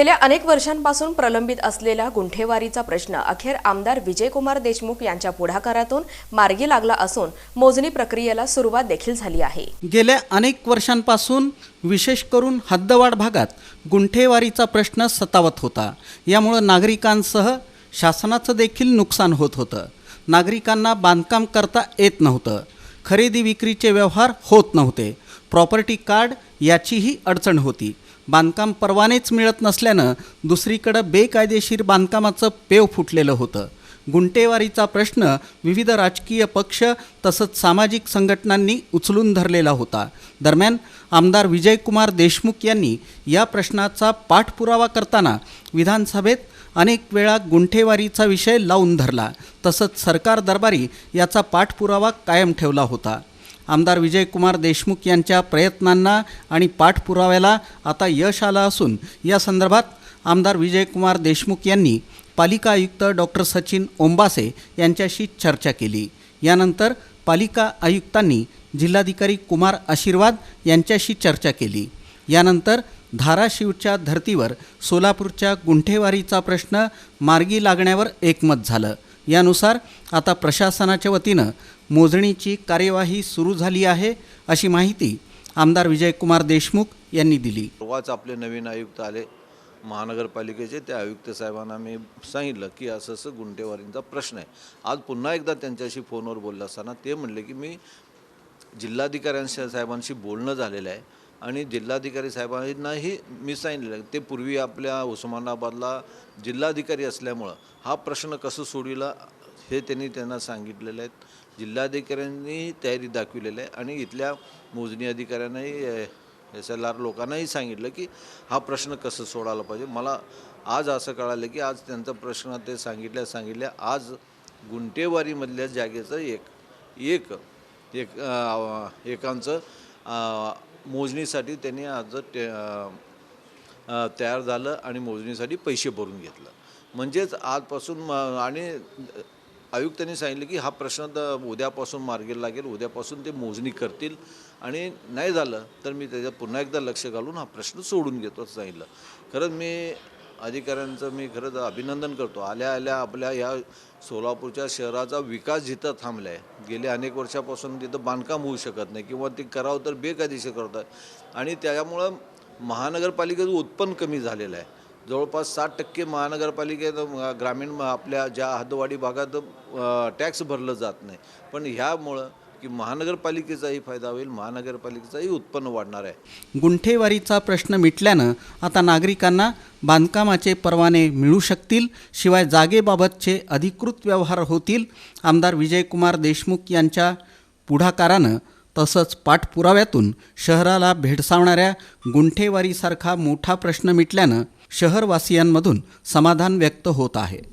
गेल्या अनेक वर्षांपासून प्रलंबित असलेला गुंठेवारीचा प्रश्न अखेर आमदार विजयकुमार देशमुख यांच्या पुढाकारातून मार्गी लागला असून मोजणी प्रक्रियेला सुरुवात देखील झाली आहे. गेल्या अनेक वर्षांपासून विशेष करून हद्दवाड भागात गुंठेवारीचा प्रश्न सतावत होता. यामुळं नागरिकांसह शासनाचं देखील नुकसान होत होतं. नागरिकांना बांधकाम करता येत नव्हतं. खरेदी विक्रीचे व्यवहार होत नव्हते. प्रॉपर्टी कार्ड याचीही अडचण होती. बांधकाम परवानेच मिळत नसल्यानं दुसरीकडं बेकायदेशीर बांधकामाचं पेव फुटलेलं होतं. गुंटेवारीचा प्रश्न विविध राजकीय पक्ष तसंच सामाजिक संघटनांनी उचलून धरलेला होता. दरम्यान आमदार विजयकुमार देशमुख यांनी या प्रश्नाचा पाठपुरावा करताना विधानसभेत अनेक वेळा गुंठेवारीचा विषय लावून धरला. तसंच सरकार दरबारी याचा पाठपुरावा कायम ठेवला होता. आमदार विजयकुमार देशमुख यांच्या प्रयत्नांना आणि पाठपुराव्याला आता यश आलं असून या संदर्भात आमदार विजयकुमार देशमुख यांनी पालिका आयुक्त डॉक्टर सचिन ओंबासे यांच्याशी चर्चा केली. यानंतर पालिका आयुक्तांनी जिल्हाधिकारी कुमार आशीर्वाद यांच्याशी चर्चा केली. यानंतर धाराशिवच्या धर्तीवर सोलापूरच्या गुंठेवारीचा प्रश्न मार्गी लागण्यावर एकमत झालं. यानुसार आता प्रशासनाच्या वतीनं मोजणीची कार्यवाही सुरू झाली आहे अशी माहिती आमदार विजयकुमार देशमुख यांनी दिली. परवाच आपले नवीन आयुक्त आले महानगरपालिकेचे. त्या आयुक्त साहेबांना मी सांगितलं की असं असं गुंटेवारींचा प्रश्न आहे. आज पुन्हा एकदा त्यांच्याशी फोनवर बोललं असताना ते म्हणले की मी जिल्हाधिकाऱ्यांशी साहेबांशी बोलणं झालेलं आहे आणि जिल्हाधिकारी साहेबांनाही मी सांगितलेलं ते पूर्वी आपल्या उस्मानाबादला जिल्हाधिकारी असल्यामुळं हा प्रश्न कसं सोडविला हे त्यांनी त्यांना सांगितलेलं आहेत जिल्हाधिकाऱ्यांनी तयारी दाखविलेली आहे आणि इथल्या मोजणी अधिकाऱ्यांनाही एस एल आर लोकांनाही सांगितलं की हा प्रश्न कसं सोडायला पाहिजे. मला आज असं कळालं की आज त्यांचा प्रश्न ते सांगितल्या सांगितल्या आज गुंटेवारीमधल्या जागेचं एक एक एक एकांचं मोजणीसाठी त्यांनी आज ते तयार झालं आणि मोजणीसाठी पैसे भरून घेतलं. म्हणजेच आजपासून म- आणि आयुक्तांनी सांगितलं की हा प्रश्न तर उद्यापासून मार्गी लागेल उद्यापासून ते मोजणी करतील. आणि नाही झालं तर मी त्याच्यात पुन्हा एकदा लक्ष घालून हा प्रश्न सोडून घेतो असं सांगितलं. खरंच मी अधिकाऱ्यांचं मी खरंच अभिनंदन करतो. आल्या आल्या आपल्या या सोलापूरच्या शहराचा विकास जिथं थांबला आहे गेले अनेक वर्षापासून तिथं बांधकाम होऊ शकत नाही किंवा ते करावं तर बेकायदेशीर करत आहे आणि त्याच्यामुळं महानगरपालिकेचं उत्पन्न कमी झालेलं आहे. जवळपास साठ टक्के महानगरपालिकेत ग्रामीण आपल्या ज्या हद्दवाडी भागात टॅक्स भरलं जात नाही. पण ह्यामुळं की महानगरपालिकेचाही फायदा होईल महानगरपालिकेचाही उत्पन्न वाढणार आहे. गुंठेवारीचा प्रश्न मिटल्यानं आता नागरिकांना बांधकामाचे परवाने मिळू शकतील शिवाय जागेबाबतचे अधिकृत व्यवहार होतील. आमदार विजयकुमार देशमुख यांच्या पुढाकारानं तसंच पाठपुराव्यातून शहराला भेडसावणाऱ्या गुंठेवारीसारखा मोठा प्रश्न मिटल्यानं शहरवासियांमधून समाधान व्यक्त होत आहे.